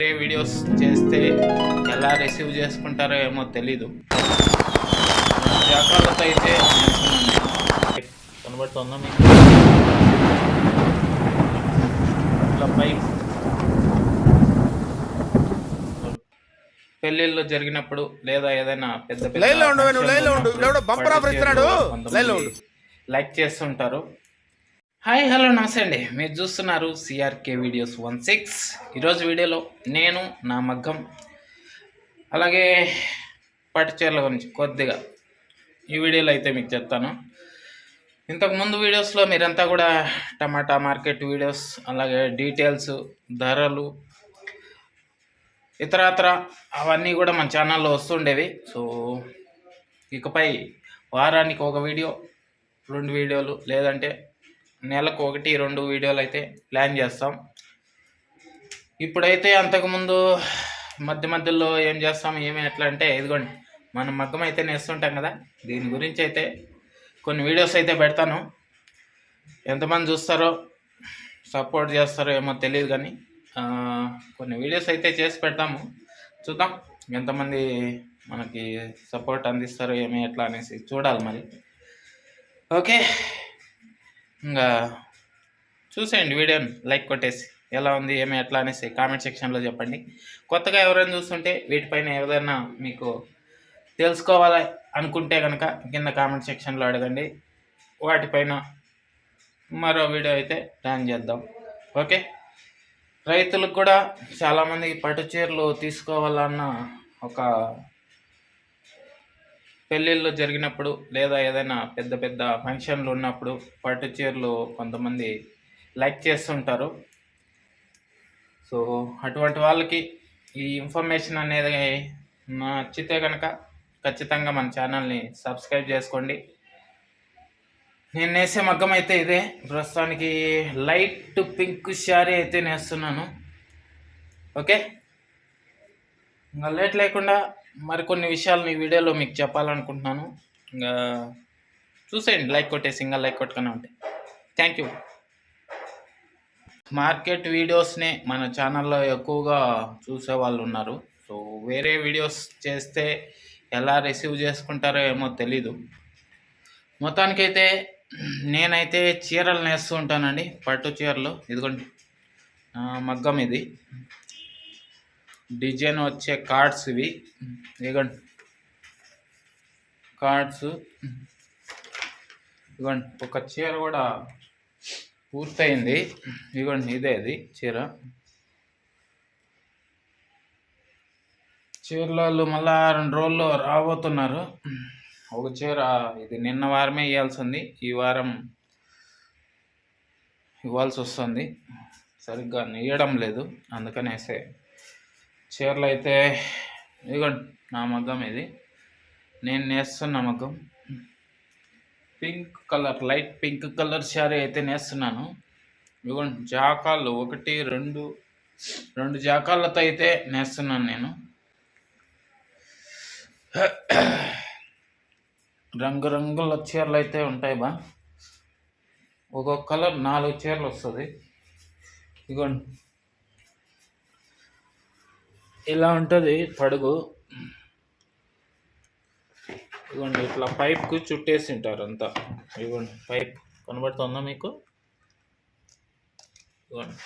వేరే వీడియోస్ చేస్తే ఎలా రిసీవ్ చేసుకుంటారో ఏమో తెలీదు. జాగ్రత్తతో అయితే. కనబడుతుందా మీకు? ఇట్లా పైప్ పెళ్ళిళ్ళు జరిగినప్పుడు లేదా ఏదైనా పెద్ద. లైక్ చేస్తుంటారు. హాయ్ హలో నమస్తే అండి. మీరు చూస్తున్నారు సిఆర్కే వీడియోస్ వన్ సిక్స్ ఈరోజు వీడియోలో నేను నా మగ్గం అలాగే పట్టుచీరల గురించి కొద్దిగా ఈ వీడియోలో అయితే మీకు చెప్తాను. ఇంతకు ముందు వీడియోస్లో మీరంతా కూడా టమాటా మార్కెట్ వీడియోస్ అలాగే డీటెయిల్స్ ధరలు ఇతరత్ర అవన్నీ కూడా మన ఛానల్లో వస్తుండేవి. సో ఇకపై వారానికి ఒక వీడియో రెండు వీడియోలు లేదంటే నెలకు ఒకటి రెండు వీడియోలు అయితే ప్లాన్ చేస్తాం. ఇప్పుడైతే అంతకుముందు మధ్య మధ్యలో ఏం చేస్తాం ఏమి ఎట్లా అంటే ఇదిగోండి మనం మగ్గం అయితే నేస్తుంటాం కదా దీని గురించి అయితే కొన్ని వీడియోస్ అయితే పెడతాను. ఎంతమంది చూస్తారో సపోర్ట్ చేస్తారో ఏమో తెలియదు కానీ కొన్ని వీడియోస్ అయితే చేసి పెడతాము. చూద్దాం ఎంతమంది మనకి సపోర్ట్ అందిస్తారో ఏమి ఎట్లా అనేసి చూడాలి మరి. ఓకే ఇంకా చూసేయండి వీడియోని లైక్ కొట్టేసి. ఎలా ఉంది ఏమి ఎట్లా అనేసి కామెంట్ సెక్షన్లో చెప్పండి. కొత్తగా ఎవరైనా చూస్తుంటే వీటిపైన ఏదైనా మీకు తెలుసుకోవాలి అనుకుంటే కనుక కింద కామెంట్ సెక్షన్లో అడగండి. వాటిపైన మరో వీడియో అయితే ప్లాన్ చేద్దాం. ఓకే? రైతులకు కూడా చాలామంది పట్టు చీరలు తీసుకోవాలన్న ఒక పెళ్ళిళ్ళు జరిగినప్పుడు లేదా ఏదైనా పెద్ద పెద్ద ఫంక్షన్లు ఉన్నప్పుడు పట్టు చీరలు కొంతమంది లైక్ చేస్తుంటారు. సో అటువంటి వాళ్ళకి ఈ ఇన్ఫర్మేషన్ అనేది నచ్చితే కనుక ఖచ్చితంగా మన ఛానల్ని సబ్స్క్రైబ్ చేసుకోండి. నేను నేసే మగ్గం అయితే ఇదే. ప్రస్తుతానికి లైట్ పింక్ శారీ అయితే నేస్తున్నాను. ఓకే? ఇంకా లేట్ లేకుండా మరికొన్ని విషయాలు ఈ వీడియోలో మీకు చెప్పాలనుకుంటున్నాను. ఇంకా చూసేయండి లైక్ కొట్టే సింగల్ లైక్ కొట్టుకునే ఉంటాయి. థ్యాంక్ యూ మార్కెట్ వీడియోస్నే మన ఛానల్లో ఎక్కువగా చూసే వాళ్ళు ఉన్నారు. సో వేరే వీడియోస్ చేస్తే ఎలా రిసీవ్ చేసుకుంటారో ఏమో తెలీదు. మొత్తానికైతే నేనైతే చీరలు నేస్తూ ఉంటానండి పట్టు చీరలు. ఇదిగోండి. మగ్గం ఇది. డిజైన్ వచ్చే కార్డ్స్ ఇవి. ఇదిగోండి. కార్డ్స్. ఇదిగోండి. ఒక చీర కూడా పూర్తయింది. ఇదిగోండి ఇదే ఇది చీర. చీరలు మళ్ళా రెండు రోజుల్లో రాబోతున్నారు. ఒక చీర ఇది నిన్న వారమే ఇవ్వాల్సింది. ఈ వారం ఇవ్వాల్సి వస్తుంది. సరిగ్గా నేయడం లేదు. అందుకనేసే చీరలు అయితే ఇదిగోండి నా మగ్గం ఇది. నేను నేస్తున్న మగ్గం. Pink colour light pink colour sari అయితే నేస్తున్నాను. ఇదిగోండి జాకాలు ఒకటి రెండు రెండు జాకాళ్ళతో అయితే నేస్తున్నాను నేను. రంగురంగుల చీరలు అయితే ఉంటాయి బా. ఒక్కొక్క కలర్ నాలుగు చీరలు వస్తుంది. ఇదిగోండి ఇలా ఉంటుంది పడుగు. ఇదిగోండి ఇట్లా పైప్కు చుట్టేసి ఉంటారు అంతా ఇదిగోండి పైప్ కనబడుతుందా మీకు? ఇవ్వండి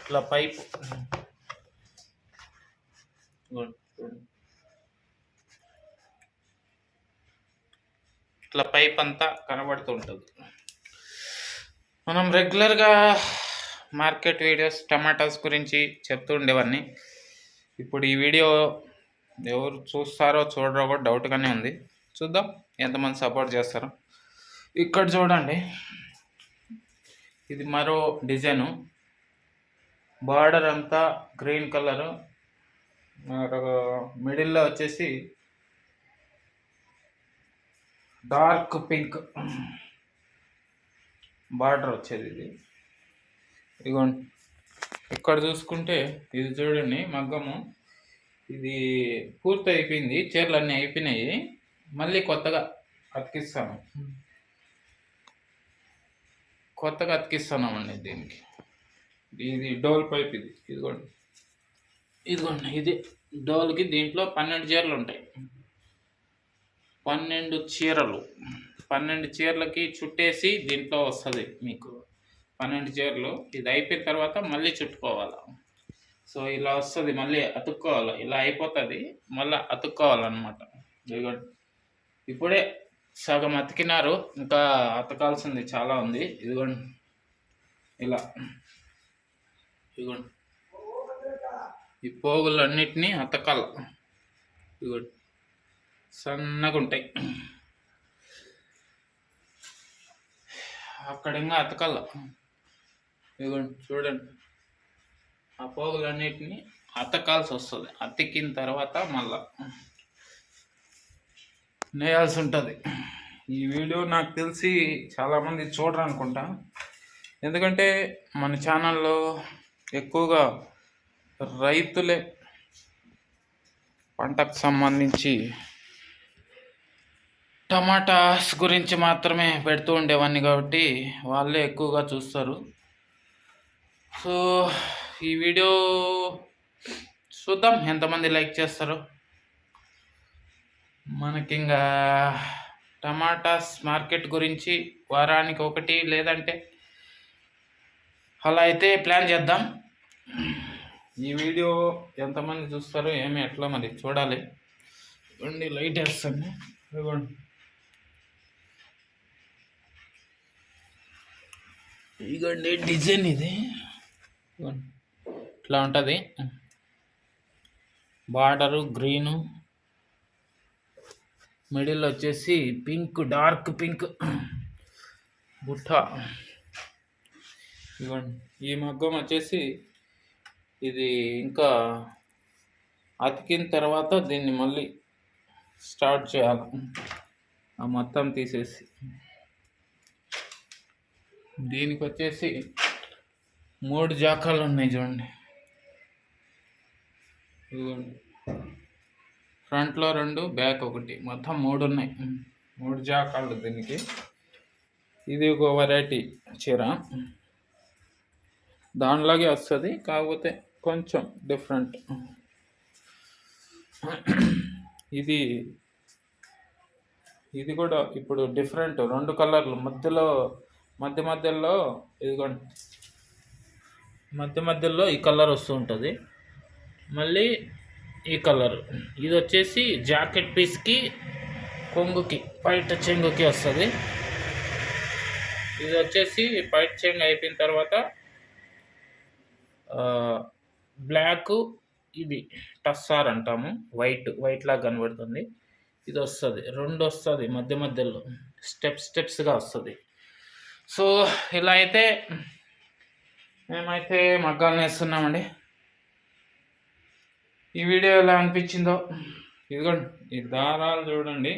ఇట్లా పైప్. చూడండి. ఇట్లా పైప్ అంతా కనబడుతూ ఉంటుంది. మనం రెగ్యులర్గా మార్కెట్ వీడియోస్ టమాటాస్ గురించి చెప్తూ ఇప్పుడు ఈ వీడియో ఎవరు చూస్తారో చూడరో కూడా డౌట్గానే ఉంది. చూద్దాం ఎంతమంది సపోర్ట్ చేస్తారో. ఇక్కడ చూడండి. ఇది మరో డిజైను. బార్డర్ అంతా గ్రీన్ కలరు. మిడిల్లో వచ్చేసి డార్క్ పింక్ బార్డర్ వచ్చేది ఇది. ఇగోండి. ఇక్కడ చూసుకుంటే ఇది చూడండి మగ్గము. ఇది పూర్తి అయిపోయింది చీరలు అన్నీ అయిపోయినాయి. మళ్ళీ కొత్తగా అతికిస్తాను. కొత్తగా అతికిస్తున్నామండి దీనికి. ఇది డోల్ పైప్ ఇది ఇదిగోండి. ఇదిగోండి ఇది డోల్కి దీంట్లో పన్నెండు చీరలు ఉంటాయి. పన్నెండు చీరలు. పన్నెండు చీరలకి చుట్టేసి దీంట్లో వస్తుంది మీకు. పన్నెండు చీరలు. ఇది అయిపోయిన తర్వాత మళ్ళీ చుట్టుకోవాలి? సో ఇలా వస్తుంది. మళ్ళీ అతుక్కోవాలి? ఇలా అయిపోతుంది. మళ్ళీ అతుక్కోవాలన్నమాట. ఇప్పుడే సగం అతికినారు. ఇంకా అతకాల్సింది చాలా ఉంది. ఇదిగోండి. ఇలా. ఇదిగోండి. ఈ పోగులన్నిటినీ అతకాల. ఇదిగోండి. సన్నగా ఉంటాయి. అక్కడ ఇంకా అతకాల. ఇదిగోండి చూడండి. ఆ పోగులన్నిటిని అతకాల్సి వస్తుంది అతికిన తర్వాత మళ్ళా నేయాల్సి ఉంటుంది ఈ వీడియో నాకు తెలిసి చాలామంది చూడరు అనుకుంటా ఎందుకంటే మన ఛానల్లో ఎక్కువగా రైతులే పంటకు సంబంధించి టమాటాస్ గురించి మాత్రమే పెడుతూ ఉండేవాడిని కాబట్టి వాళ్ళే ఎక్కువగా చూస్తారు. సో ఈ వీడియో చూద్దాం ఎంతమంది లైక్ చేస్తారో. మనకి ఇంకా టమాటాస్ మార్కెట్ గురించి వారానికి ఒకటి లేదంటే అలా అయితే ప్లాన్ చేద్దాం. ఈ వీడియో ఎంతమంది చూస్తారో ఏమి ఎట్లా మరి చూడాలి. ఇవ్వండి లైట్ వేస్తాను. ఇవ్వండి. ఇదిగోండి డిజైన్ ఇది. ఇట్లా ఉంటుంది. బార్డరు గ్రీను మిడిల్ వచ్చేసి పింక్ డార్క్ పింక్ బుట్ట. ఇవ్వండి ఈ మగ్గం వచ్చేసి ఇది ఇంకా అతికిన తర్వాత దీన్ని మళ్ళీ స్టార్ట్ చేయాలి. ఆ మొత్తం తీసేసి. దీనికి వచ్చేసి మూడు జాకాలు ఉన్నాయి చూడండి. ఇదిగోండి. ఫ్రంట్లో రెండు బ్యాక్ ఒకటి. మొత్తం మూడు ఉన్నాయి. మూడు జాకాలు దీనికి. ఇది ఒక వెరైటీ చీర. దానిలాగే వస్తుంది కాకపోతే కొంచెం డిఫరెంట్ ఇది ఇది కూడా ఇప్పుడు డిఫరెంట్ రెండు కలర్లు మధ్యలో మధ్య మధ్యలో ఇదిగోండి. మధ్య మధ్యలో ఈ కలర్ వస్తూ ఉంటుంది. మళ్ళీ ఈ కలర్. ఇది వచ్చేసి జాకెట్ పీస్కి కొంగుకి పైట చెంగుకి వస్తుంది. ఇది వచ్చేసి పైట చెంగు అయిపోయిన తర్వాత బ్లాక్ ఇది టస్సార్ అంటాము. వైట్ వైట్ లాగా కనబడుతుంది. ఇది వస్తుంది. రెండు వస్తుంది మధ్య మధ్యలో. స్టెప్ స్టెప్స్గా వస్తుంది. సో ఇలా అయితే మేమైతే మగ్గాలు వేస్తున్నామండి ఈ వీడియో ఎలా అనిపించిందో ఇదిగోండి ఈ దారాలు చూడండి.